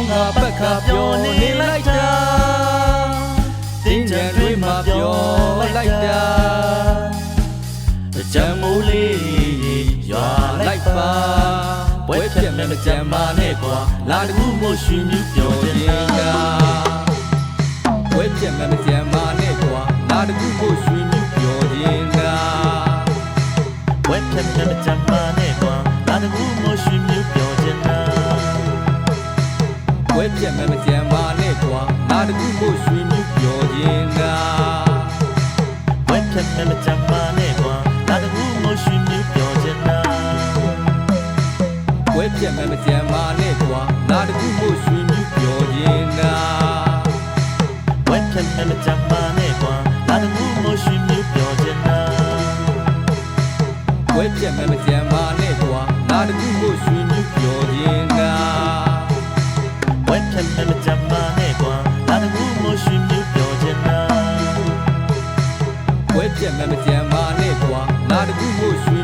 အောင်ငါဘက်ကပြောနေလိုက်တာတင်းကြံတွေမှာပြောလိုက်တာကြံမိုးလေးရွာလိုက်ပါဘွဲပြက်မဲ့မကြံပါနဲ့ကွာလာတကူမို့ရွှင်မြူပြောနေတာဘွဲပြက်မဲ့မကြံပါနဲ့ကွာလာတကူမို့ရွှင်မြူပြောနေတာဝက်ဖြတ်ဖြတ်ကြမ်းပါနဲ့ 变没没见嘛那个，哪里都我水没表情啊。我变没没见嘛那个，哪里都没水没表情的。我变没没见嘛那个，哪里都我水没表情啊。我变没没见嘛那个，哪里都我水没表情啊。我变没没见嘛那个，哪里都没水。 ပြက်မမကြမ်းပါနဲ့ကွာနာတခုမို့ရွှေ